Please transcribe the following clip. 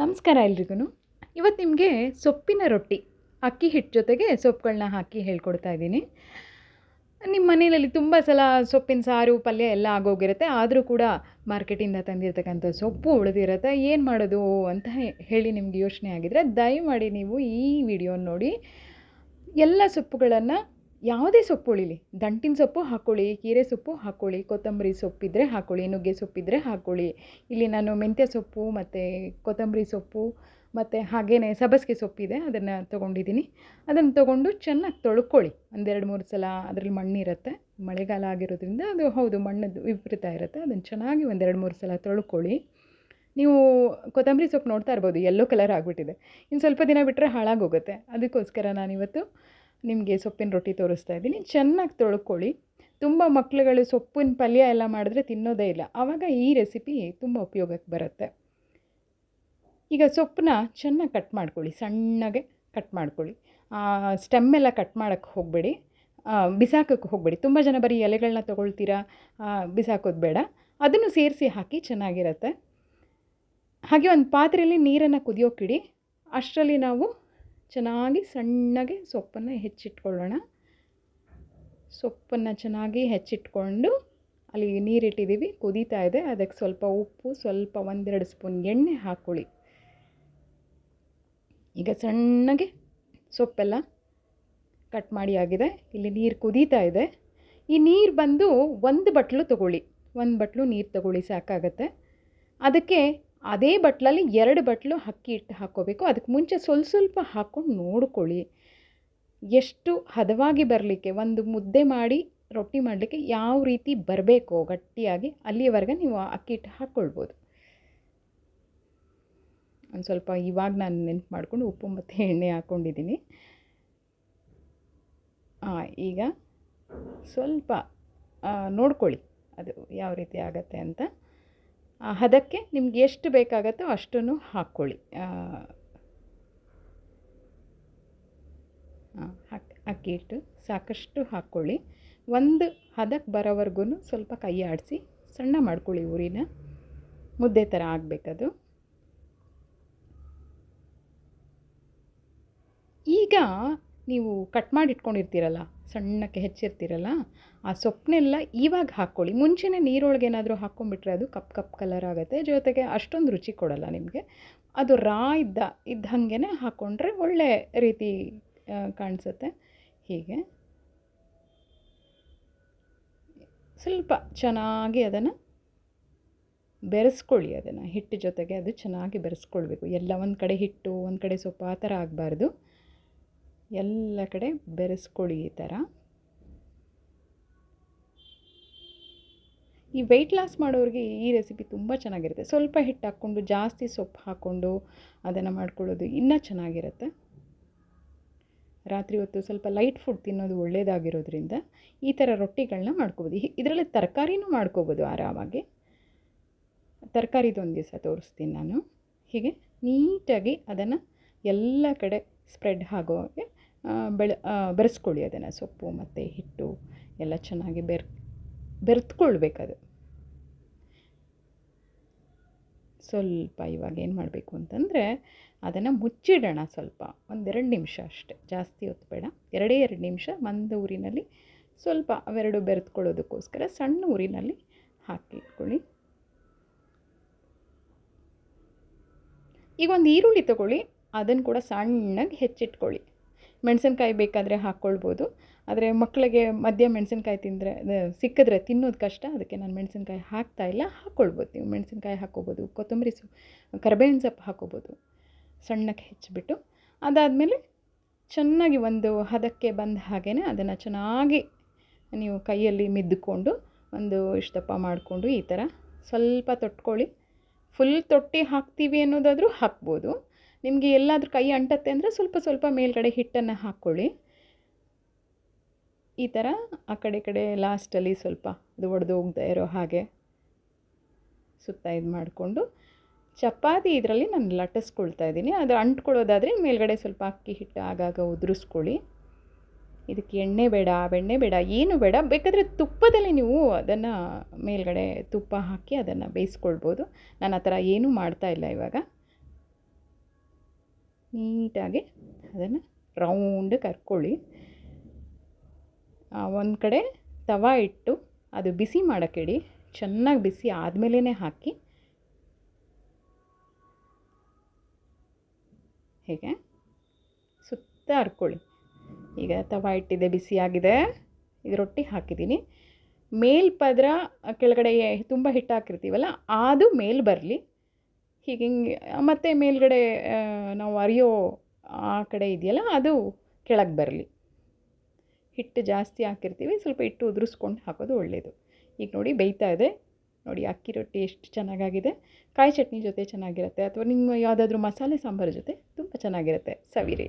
ನಮಸ್ಕಾರ ಎಲ್ರಿಗೂ ಇವತ್ತು ನಿಮಗೆ ಸೊಪ್ಪಿನ ರೊಟ್ಟಿ, ಅಕ್ಕಿ ಹಿಟ್ಟು ಜೊತೆಗೆ ಸೊಪ್ಪುಗಳನ್ನ ಹಾಕಿ ಹೇಳ್ಕೊಡ್ತಾ ಇದ್ದೀನಿ. ನಿಮ್ಮ ಮನೆಯಲ್ಲಿ ತುಂಬ ಸಲ ಸೊಪ್ಪಿನ ಸಾರು, ಪಲ್ಯ ಎಲ್ಲ ಆಗೋಗಿರುತ್ತೆ. ಆದರೂ ಕೂಡ ಮಾರ್ಕೆಟಿಂದ ತಂದಿರತಕ್ಕಂಥ ಸೊಪ್ಪು ಉಳಿದಿರುತ್ತೆ. ಏನು ಮಾಡೋದು ಅಂತ ಹೇಳಿ ನಿಮಗೆ ಯೋಚನೆ ಆಗಿದರೆ ದಯಮಾಡಿ ನೀವು ಈ ವಿಡಿಯೋ ನೋಡಿ. ಎಲ್ಲ ಸೊಪ್ಪುಗಳನ್ನು ಯಾವುದೇ ಸೊಪ್ಪು ಉಳಿಲಿ. ದಂಟಿನ ಸೊಪ್ಪು ಹಾಕ್ಕೊಳ್ಳಿ ಕೀರೆ ಸೊಪ್ಪು ಹಾಕ್ಕೊಳ್ಳಿ ಕೊತ್ತಂಬರಿ ಸೊಪ್ಪಿದ್ರೆ ಹಾಕ್ಕೊಳ್ಳಿ ನುಗ್ಗೆ ಸೊಪ್ಪಿದ್ರೆ ಹಾಕ್ಕೊಳ್ಳಿ ಇಲ್ಲಿ ನಾನು ಮೆಂತ್ಯ ಸೊಪ್ಪು ಮತ್ತು ಕೊತ್ತಂಬರಿ ಸೊಪ್ಪು ಮತ್ತು ಹಾಗೇ ಸಬ್ಬಸಿಗೆ ಸೊಪ್ಪಿದೆ, ಅದನ್ನು ತೊಗೊಂಡಿದ್ದೀನಿ. ಅದನ್ನು ತೊಗೊಂಡು ಚೆನ್ನಾಗಿ ತೊಳ್ಕೊಳ್ಳಿ. ಒಂದೆರಡು ಮೂರು ಸಲ ಅದರಲ್ಲಿ ಮಣ್ಣಿರುತ್ತೆ, ಮಳೆಗಾಲ ಆಗಿರೋದ್ರಿಂದ ಅದು ಹೌದು, ಮಣ್ಣದ್ದು ವಿಪರೀತ ಇರುತ್ತೆ, ಅದನ್ನು ಚೆನ್ನಾಗಿ ಒಂದೆರಡು ಮೂರು ಸಲ ತೊಳ್ಕೊಳ್ಳಿ. ನೀವು ಕೊತ್ತಂಬರಿ ಸೊಪ್ಪು ನೋಡ್ತಾ ಇರ್ಬೋದು ಎಲ್ಲೋ ಕಲರ್ ಆಗಿಬಿಟ್ಟಿದೆ. ಇನ್ನು ಸ್ವಲ್ಪ ದಿನ ಬಿಟ್ಟರೆ ಹಾಳಾಗೋಗುತ್ತೆ ಅದಕ್ಕೋಸ್ಕರ ನಾನಿವತ್ತು ನಿಮಗೆ ಸೊಪ್ಪಿನ ರೊಟ್ಟಿ ತೋರಿಸ್ತಾ ಇದ್ದೀನಿ. ಚೆನ್ನಾಗಿ ತೊಳ್ಕೊಳ್ಳಿ. ತುಂಬ ಮಕ್ಕಳುಗಳು ಸೊಪ್ಪಿನ ಪಲ್ಯ ಎಲ್ಲ ಮಾಡಿದ್ರೆ ತಿನ್ನೋದೇ ಇಲ್ಲ. ಆವಾಗ ಈ ರೆಸಿಪಿ ತುಂಬ ಉಪಯೋಗಕ್ಕೆ ಬರುತ್ತೆ. ಈಗ ಸೊಪ್ಪನ್ನ ಚೆನ್ನಾಗಿ ಕಟ್ ಮಾಡ್ಕೊಳ್ಳಿ. ಸಣ್ಣಗೆ ಕಟ್ ಮಾಡ್ಕೊಳ್ಳಿ. ಸ್ಟೆಮ್ ಎಲ್ಲ ಕಟ್ ಮಾಡೋಕ್ಕೆ ಹೋಗಬೇಡಿ. ಬಿಸಾಕೋಕ್ಕೆ ಹೋಗಬೇಡಿ. ತುಂಬ ಜನ ಬರೀ ಎಲೆಗಳನ್ನ ತೊಗೊಳ್ತೀರಾ? ಬಿಸಾಕೋದು ಬೇಡ. ಅದನ್ನು ಸೇರಿಸಿ ಹಾಕಿ ಚೆನ್ನಾಗಿರುತ್ತೆ. ಹಾಗೆ ಒಂದು ಪಾತ್ರೆಯಲ್ಲಿ ನೀರನ್ನು ಕುದಿಯೋಕ್ಕಿಡಿ ಅಷ್ಟರಲ್ಲಿ ನಾವು ಚೆನ್ನಾಗಿ ಸಣ್ಣಗೆ ಸೊಪ್ಪನ್ನು ಹೆಚ್ಚಿಟ್ಕೊಳ್ಳೋಣ. ಸೊಪ್ಪನ್ನು ಚೆನ್ನಾಗಿ ಹೆಚ್ಚಿಟ್ಕೊಂಡು ಅಲ್ಲಿ ನೀರಿಟ್ಟಿದ್ದೀವಿ, ಕುದೀತಾ ಇದೆ. ಅದಕ್ಕೆ ಸ್ವಲ್ಪ ಉಪ್ಪು, ಸ್ವಲ್ಪ ಒಂದೆರಡು ಸ್ಪೂನ್ ಎಣ್ಣೆ ಹಾಕ್ಕೊಳ್ಳಿ. ಈಗ ಸಣ್ಣಗೆ ಸೊಪ್ಪೆಲ್ಲ ಕಟ್ ಮಾಡಿ ಆಗಿದೆ. ಇಲ್ಲಿ ನೀರು ಕುದೀತಾ ಇದೆ. ಈ ನೀರು ಬಂದು ಒಂದು ಬಟ್ಲು ತಗೊಳ್ಳಿ. ಒಂದು ಬಟ್ಲು ನೀರು ತಗೊಳ್ಳಿ ಸಾಕಾಗತ್ತೆ. ಅದಕ್ಕೆ ಅದೇ ಬಟ್ಲಲ್ಲಿ ಎರಡು ಬಟ್ಲು ಅಕ್ಕಿ ಹಿಟ್ಟು ಹಾಕ್ಕೋಬೇಕು. ಅದಕ್ಕೆ ಮುಂಚೆ ಸ್ವಲ್ಪ ಸ್ವಲ್ಪ ಹಾಕ್ಕೊಂಡು ನೋಡ್ಕೊಳ್ಳಿ. ಎಷ್ಟು ಹದವಾಗಿ ಬರಲಿಕ್ಕೆ, ಒಂದು ಮುದ್ದೆ ಮಾಡಿ ರೊಟ್ಟಿ ಮಾಡಲಿಕ್ಕೆ ಯಾವ ರೀತಿ ಬರಬೇಕು ಗಟ್ಟಿಯಾಗಿ ಅಲ್ಲಿಯವರೆಗೆ ನೀವು ಅಕ್ಕಿ ಹಿಟ್ಟು ಹಾಕ್ಕೊಳ್ಬೋದು. ಒಂದು ಸ್ವಲ್ಪ ಇವಾಗ ನಾನು ನೆನ್ಪು ಮಾಡಿಕೊಂಡು ಉಪ್ಪು ಮತ್ತು ಎಣ್ಣೆ ಹಾಕ್ಕೊಂಡಿದ್ದೀನಿ. ಈಗ ಸ್ವಲ್ಪ ನೋಡ್ಕೊಳ್ಳಿ ಅದು ಯಾವ ರೀತಿ ಆಗತ್ತೆ ಅಂತ. ಹದಕ್ಕೆ ನಿಮ್ಗೆ ಎಷ್ಟು ಬೇಕಾಗತ್ತೋ ಅಷ್ಟನ್ನು ಹಾಕ್ಕೊಳ್ಳಿ. ಅಕ್ಕಿ ಹಿಟ್ಟು ಸಾಕಷ್ಟು ಹಾಕ್ಕೊಳ್ಳಿ. ಒಂದು ಹದಕ್ಕೆ ಬರೋವರೆಗೂ ಸ್ವಲ್ಪ ಕೈ ಆಡಿಸಿ ಸಣ್ಣ ಮಾಡ್ಕೊಳ್ಳಿ ಊರಿನ. ಮುದ್ದೆ ಥರ ಆಗಬೇಕದು. ಈಗ ನೀವು ಕಟ್ ಮಾಡಿ ಇಟ್ಕೊಂಡಿರ್ತೀರಲ್ಲ ಸಣ್ಣಕ್ಕೆ ಹೆಚ್ಚಿರ್ತೀರಲ್ಲ, ಆ ಸೊಪ್ಪನ್ನೆಲ್ಲ ಇವಾಗ ಹಾಕ್ಕೊಳ್ಳಿ. ಮುಂಚೆನೆ ನೀರೊಳಗೆ ಏನಾದರೂ ಹಾಕ್ಕೊಂಡ್ಬಿಟ್ರೆ ಅದು ಕಪ್ ಕಪ್ ಕಲರ್ ಆಗುತ್ತೆ. ಜೊತೆಗೆ ಅಷ್ಟೊಂದು ರುಚಿ ಕೊಡಲ್ಲ ನಿಮಗೆ. ಅದು ರಾ ಇದ್ದ ಇದ್ದ ಹಾಗೆ ಹಾಕ್ಕೊಂಡ್ರೆ ಒಳ್ಳೆ ರೀತಿ ಕಾಣಿಸುತ್ತೆ. ಹೀಗೆ. ಸ್ವಲ್ಪ ಚೆನ್ನಾಗಿ ಅದನ್ನು ಬೆರೆಸ್ಕೊಳ್ಳಿ ಅದನ್ನು. ಹಿಟ್ಟು ಜೊತೆಗೆ ಅದು ಚೆನ್ನಾಗಿ ಬೆರೆಸ್ಕೊಳ್ಬೇಕು. ಎಲ್ಲ ಒಂದು ಕಡೆ ಹಿಟ್ಟು, ಒಂದು ಕಡೆ ಸೊಪ್ಪು ಆ ಥರ ಆಗಬಾರ್ದು. ಎಲ್ಲ ಕಡೆ ಬೆರೆಸ್ಕೊಳ್ಳಿ ಈ ಥರ. ಈ ವೆಯ್ಟ್ ಲಾಸ್ ಮಾಡೋರಿಗೆ ಈ ರೆಸಿಪಿ ತುಂಬ ಚೆನ್ನಾಗಿರುತ್ತೆ. ಸ್ವಲ್ಪ ಹಿಟ್ಟು ಹಾಕ್ಕೊಂಡು, ಜಾಸ್ತಿ ಸೊಪ್ಪು ಹಾಕ್ಕೊಂಡು ಅದನ್ನು ಮಾಡ್ಕೊಳ್ಳೋದು ಇನ್ನೂ ಚೆನ್ನಾಗಿರುತ್ತೆ. ರಾತ್ರಿ ಹೊತ್ತು ಸ್ವಲ್ಪ ಲೈಟ್ ಫುಡ್ ತಿನ್ನೋದು ಒಳ್ಳೆಯದಾಗಿರೋದ್ರಿಂದ ಈ ಥರ ರೊಟ್ಟಿಗಳನ್ನ ಮಾಡ್ಕೋಬೋದು. ಇದರಲ್ಲಿ ತರಕಾರಿನೂ ಮಾಡ್ಕೋಬೋದು ಆರಾಮಾಗಿ. ತರಕಾರಿದೊಂದು ದಿವಸ ತೋರಿಸ್ತೀನಿ ನಾನು. ಹೀಗೆ ನೀಟಾಗಿ ಅದನ್ನು ಎಲ್ಲ ಕಡೆ ಸ್ಪ್ರೆಡ್ ಆಗೋ ಹಾಗೆ ಬೆಳೆ ಬೆರೆಸ್ಕೊಳ್ಳಿ ಅದನ್ನು, ಸೊಪ್ಪು ಮತ್ತು ಹಿಟ್ಟು ಎಲ್ಲ ಚೆನ್ನಾಗಿ ಬೆರ್, ಬೆರೆತ್ಕೊಳ್ಬೇಕದು. ಸ್ವಲ್ಪ ಇವಾಗ ಏನು ಮಾಡಬೇಕು ಅಂತಂದರೆ ಅದನ್ನು ಮುಚ್ಚಿಡೋಣ ಸ್ವಲ್ಪ ಒಂದೆರಡು ನಿಮಿಷ ಅಷ್ಟೆ, ಜಾಸ್ತಿ ಹೊತ್ತು ಬೇಡ ಎರಡೇ ಎರಡು ನಿಮಿಷ ಮಂದ ಊರಿನಲ್ಲಿ ಸ್ವಲ್ಪ ಅವೆರಡು ಬೆರೆತ್ಕೊಳ್ಳೋದಕ್ಕೋಸ್ಕರ ಸಣ್ಣ ಊರಿನಲ್ಲಿ ಹಾಕಿ ಇಟ್ಕೊಳ್ಳಿ. ಈಗ ಒಂದು ಈರುಳ್ಳಿ ತಗೊಳ್ಳಿ ಅದನ್ನು ಕೂಡ ಸಣ್ಣಗೆ ಹೆಚ್ಚಿಟ್ಕೊಳ್ಳಿ. ಮೆಣಸಿನ್ಕಾಯಿ ಬೇಕಾದರೆ ಹಾಕ್ಕೊಳ್ಬೋದು. ಆದರೆ ಮಕ್ಕಳಿಗೆ ಮಧ್ಯ ಮೆಣಸಿನ್ಕಾಯಿ ತಿಂದರೆ ಸಿಕ್ಕಿದ್ರೆ ತಿನ್ನೋದು ಕಷ್ಟ. ಅದಕ್ಕೆ ನಾನು ಮೆಣಸಿನ್ಕಾಯಿ ಹಾಕ್ತಾ ಇಲ್ಲ. ಹಾಕ್ಕೊಳ್ಬೋದು. ನೀವು ಮೆಣಸಿನ್ಕಾಯಿ ಹಾಕ್ಕೋಬೋದು ಕೊತ್ತಂಬರಿ ಸೊಪ್ಪು ಕರಿಬೇವಿನ ಸೊಪ್ಪು ಹಾಕ್ಕೋಬೋದು ಸಣ್ಣಕ್ಕೆ ಹೆಚ್ಚಿಬಿಟ್ಟು. ಅದಾದಮೇಲೆ ಚೆನ್ನಾಗಿ ಒಂದು ಹದಕ್ಕೆ ಬಂದ ಹಾಗೇ ಅದನ್ನು ಚೆನ್ನಾಗಿ ನೀವು ಕೈಯಲ್ಲಿ ಮಿದ್ದುಕೊಂಡು ಒಂದು ಇಷ್ಟಪ್ಪ ಮಾಡಿಕೊಂಡು ಈ ಥರ ಸ್ವಲ್ಪ ತೊಟ್ಕೊಳ್ಳಿ. ಫುಲ್ ತೊಟ್ಟಿ ಹಾಕ್ತೀವಿ ಅನ್ನೋದಾದರೂ ಹಾಕ್ಬೋದು. ನಿಮಗೆ ಎಲ್ಲಾದರೂ ಕೈ ಅಂಟತ್ತೆ ಅಂದರೆ ಸ್ವಲ್ಪ ಸ್ವಲ್ಪ ಮೇಲ್ಗಡೆ ಹಿಟ್ಟನ್ನು ಹಾಕ್ಕೊಳ್ಳಿ ಈ ಥರ ಆ ಕಡೆ ಕಡೆ ಲಾಸ್ಟಲ್ಲಿ ಸ್ವಲ್ಪ ಅದು ಒಡೆದು ಹೋಗ್ದೆ ಇರೋ ಹಾಗೆ ಸುತ್ತ ಇದು ಮಾಡಿಕೊಂಡು. ಚಪಾತಿ ಇದರಲ್ಲಿ ನಾನು ಲಟ್ಟಿಸ್ಕೊಳ್ತಾ ಇದ್ದೀನಿ. ಅದು ಅಂಟ್ಕೊಳ್ಳೋದಾದರೆ ಮೇಲ್ಗಡೆ ಸ್ವಲ್ಪ ಅಕ್ಕಿ ಹಿಟ್ಟು ಆಗಾಗ ಉದುರಿಸ್ಕೊಳ್ಳಿ. ಇದಕ್ಕೆ ಎಣ್ಣೆ ಬೇಡ, ಬೆಣ್ಣೆ ಬೇಡ, ಏನು ಬೇಡ. ಬೇಕಾದರೆ ತುಪ್ಪದಲ್ಲಿ ನೀವು ಅದನ್ನು ಮೇಲ್ಗಡೆ ತುಪ್ಪ ಹಾಕಿ ಅದನ್ನು ಬೇಯಿಸ್ಕೊಳ್ಬೋದು. ನಾನು ಆ ಥರ ಏನೂ ಮಾಡ್ತಾ ಇಲ್ಲ ಇವಾಗ. ನೀಟಾಗಿ ಅದನ್ನು ರೌಂಡ್ ಕರ್ಕೊಳ್ಳಿ. ಒಂದು ಕಡೆ ತವ ಇಟ್ಟು ಅದು ಬಿಸಿ ಮಾಡೋಕ್ಕಿಡಿ ಚೆನ್ನಾಗಿ ಬಿಸಿ ಆದಮೇಲೆ ಹಾಕಿ. ಹೀಗೆ? ಸುತ್ತ ಹರ್ಕೊಳ್ಳಿ ಈಗ ತವ ಇಟ್ಟಿದೆ ಬಿಸಿಯಾಗಿದೆ ಇದು ರೊಟ್ಟಿ ಹಾಕಿದ್ದೀನಿ. ಮೇಲ್ಪದ್ರ ಕೆಳಗಡೆ ತುಂಬ ಹಿಟ್ಟು ಹಾಕಿರ್ತೀವಲ್ಲ, ಅದು ಮೇಲೆ ಬರಲಿ. ಹೀಗೆ ಹಿಂಗೆ, ಮತ್ತು ಮೇಲುಗಡೆ ನಾವು ಅರಿಯೋ ಆ ಕಡೆ ಇದೆಯಲ್ಲ, ಅದು ಕೆಳಗೆ ಬರಲಿ. ಹಿಟ್ಟು ಜಾಸ್ತಿ ಹಾಕಿರ್ತೀವಿ, ಸ್ವಲ್ಪ ಹಿಟ್ಟು ಉದುರಿಸ್ಕೊಂಡು ಹಾಕೋದು ಒಳ್ಳೆಯದು ಈಗ ನೋಡಿ ಬೇಯ್ತಾ ಇದೆ. ನೋಡಿ ಅಕ್ಕಿ ರೊಟ್ಟಿ ಎಷ್ಟು ಚೆನ್ನಾಗಾಗಿದೆ. ಕಾಯಿ ಚಟ್ನಿ ಜೊತೆ ಚೆನ್ನಾಗಿರುತ್ತೆ, ಅಥವಾ ನಿಮ್ಮ ಯಾವುದಾದ್ರೂ ಮಸಾಲೆ ಸಾಂಬಾರು ಜೊತೆ, ತುಂಬ ಚೆನ್ನಾಗಿರುತ್ತೆ. ಸವಿರಿ.